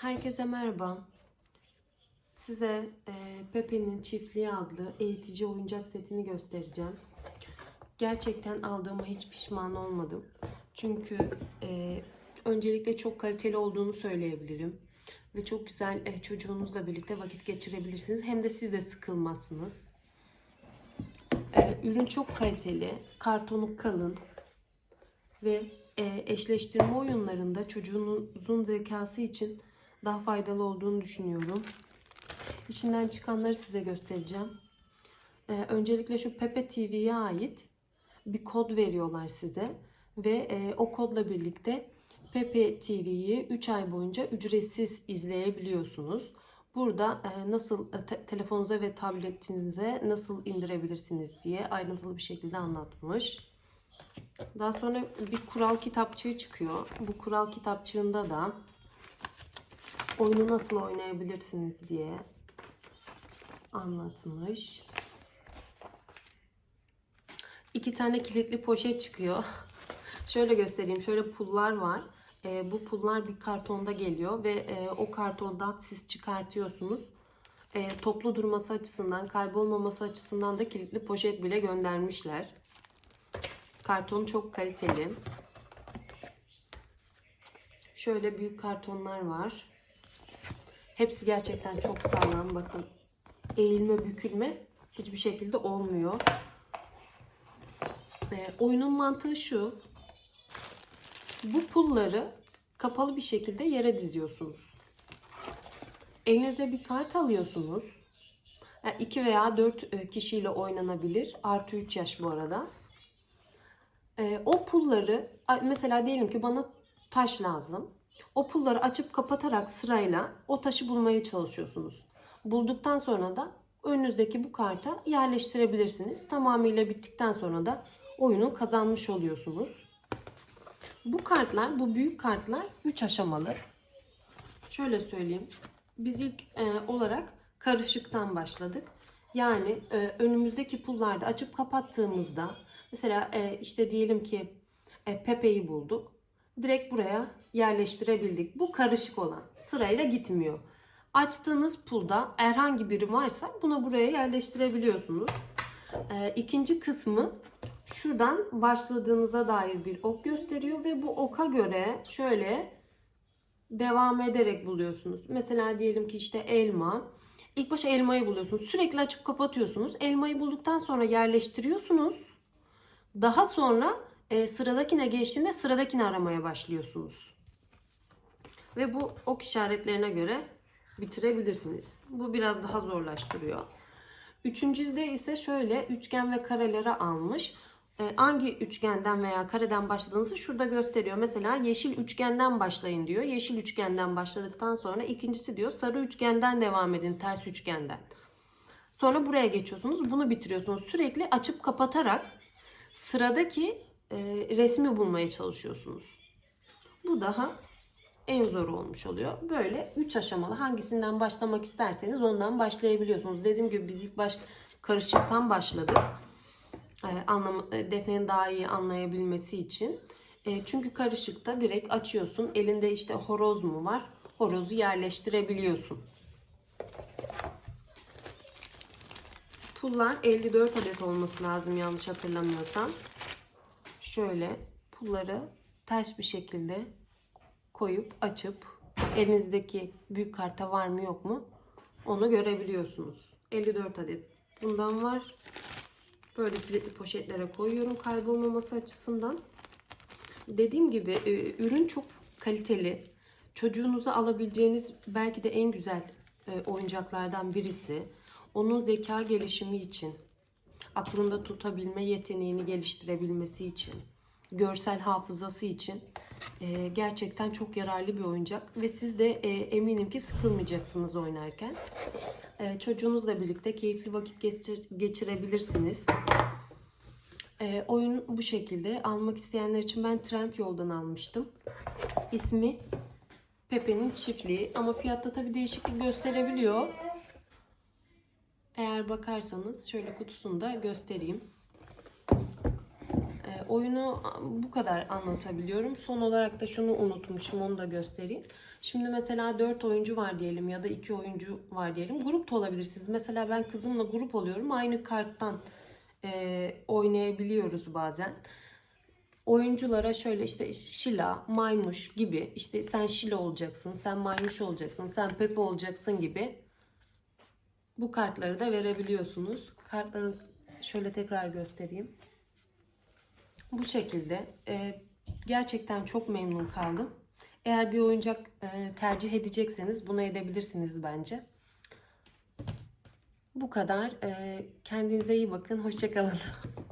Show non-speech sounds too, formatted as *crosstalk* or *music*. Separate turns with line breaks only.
Herkese merhaba. Size e, Pepe'nin Çiftliği adlı eğitici oyuncak setini göstereceğim. Gerçekten aldığıma hiç pişman olmadım. Çünkü e, öncelikle çok kaliteli olduğunu söyleyebilirim. Ve çok güzel e, çocuğunuzla birlikte vakit geçirebilirsiniz. Hem de siz de sıkılmazsınız. E, ürün çok kaliteli. Kartonu kalın. Ve e, eşleştirme oyunlarında çocuğunuzun zekası için daha faydalı olduğunu düşünüyorum. İçinden çıkanları size göstereceğim. E, öncelikle şu Pepe TV'ye ait bir kod veriyorlar size. Ve e, o kodla birlikte Pepe TV'yi 3 ay boyunca ücretsiz izleyebiliyorsunuz. Burada e, nasıl e, te- telefonunuza ve tabletinize nasıl indirebilirsiniz diye ayrıntılı bir şekilde anlatmış. Daha sonra bir kural kitapçığı çıkıyor. Bu kural kitapçığında da oyunu nasıl oynayabilirsiniz diye anlatmış. İki tane kilitli poşet çıkıyor. *laughs* Şöyle göstereyim. Şöyle pullar var. Ee, bu pullar bir kartonda geliyor ve e, o kartondan siz çıkartıyorsunuz. E, toplu durması açısından, kaybolmaması açısından da kilitli poşet bile göndermişler. Karton çok kaliteli. Şöyle büyük kartonlar var. Hepsi gerçekten çok sağlam. Bakın eğilme bükülme hiçbir şekilde olmuyor. Ee, oyunun mantığı şu. Bu pulları kapalı bir şekilde yere diziyorsunuz. Elinize bir kart alıyorsunuz. 2 veya 4 kişiyle oynanabilir. Artı 3 yaş bu arada. Ee, o pulları mesela diyelim ki bana taş lazım. O pulları açıp kapatarak sırayla o taşı bulmaya çalışıyorsunuz. Bulduktan sonra da önünüzdeki bu karta yerleştirebilirsiniz. Tamamıyla bittikten sonra da oyunu kazanmış oluyorsunuz. Bu kartlar, bu büyük kartlar 3 aşamalı. Şöyle söyleyeyim. Biz ilk e, olarak karışıktan başladık. Yani e, önümüzdeki pullarda açıp kapattığımızda mesela e, işte diyelim ki e, Pepe'yi bulduk. Direkt buraya yerleştirebildik. Bu karışık olan sırayla gitmiyor. Açtığınız pulda herhangi biri varsa bunu buraya yerleştirebiliyorsunuz. E, ikinci kısmı şuradan başladığınıza dair bir ok gösteriyor ve bu oka göre şöyle devam ederek buluyorsunuz. Mesela diyelim ki işte elma. İlk başta elmayı buluyorsunuz. Sürekli açıp kapatıyorsunuz. Elmayı bulduktan sonra yerleştiriyorsunuz. Daha sonra e, sıradakine geçtiğinde sıradakini aramaya başlıyorsunuz. Ve bu ok işaretlerine göre bitirebilirsiniz. Bu biraz daha zorlaştırıyor. Üçüncüde ise şöyle üçgen ve karelere almış. E, hangi üçgenden veya kareden başladığınızı şurada gösteriyor. Mesela yeşil üçgenden başlayın diyor. Yeşil üçgenden başladıktan sonra ikincisi diyor sarı üçgenden devam edin ters üçgenden. Sonra buraya geçiyorsunuz. Bunu bitiriyorsunuz. Sürekli açıp kapatarak sıradaki e, resmi bulmaya çalışıyorsunuz. Bu daha en zor olmuş oluyor. Böyle 3 aşamalı hangisinden başlamak isterseniz ondan başlayabiliyorsunuz. Dediğim gibi biz ilk baş karışıktan başladık. E, e, Defne'nin daha iyi anlayabilmesi için. Çünkü karışıkta direkt açıyorsun. Elinde işte horoz mu var? Horozu yerleştirebiliyorsun. Pullar 54 adet olması lazım yanlış hatırlamıyorsam. Şöyle pulları ters bir şekilde koyup açıp elinizdeki büyük karta var mı yok mu onu görebiliyorsunuz. 54 adet bundan var. Böyle kilitli poşetlere koyuyorum kaybolmaması açısından. Dediğim gibi e, ürün çok kaliteli. Çocuğunuza alabileceğiniz belki de en güzel e, oyuncaklardan birisi. Onun zeka gelişimi için, aklında tutabilme yeteneğini geliştirebilmesi için, görsel hafızası için e, gerçekten çok yararlı bir oyuncak ve siz de e, eminim ki sıkılmayacaksınız oynarken. E, çocuğunuzla birlikte keyifli vakit geçir- geçirebilirsiniz. E, oyun bu şekilde. Almak isteyenler için ben Trend Yol'dan almıştım. İsmi Pepe'nin çiftliği ama fiyatta tabii değişiklik gösterebiliyor. Eğer bakarsanız şöyle kutusunu da göstereyim. E, oyunu bu kadar anlatabiliyorum. Son olarak da şunu unutmuşum onu da göstereyim. Şimdi mesela 4 oyuncu var diyelim ya da 2 oyuncu var diyelim. Grup da olabilirsiniz. Mesela ben kızımla grup oluyorum. Aynı karttan e, oynayabiliyoruz bazen. Oyunculara şöyle işte Şila, Maymuş gibi işte sen Şila olacaksın, sen Maymuş olacaksın, sen Pepe olacaksın gibi bu kartları da verebiliyorsunuz. Kartları şöyle tekrar göstereyim. Bu şekilde e, gerçekten çok memnun kaldım. Eğer bir oyuncak e, tercih edecekseniz bunu edebilirsiniz bence. Bu kadar. E, kendinize iyi bakın. Hoşçakalın. *laughs*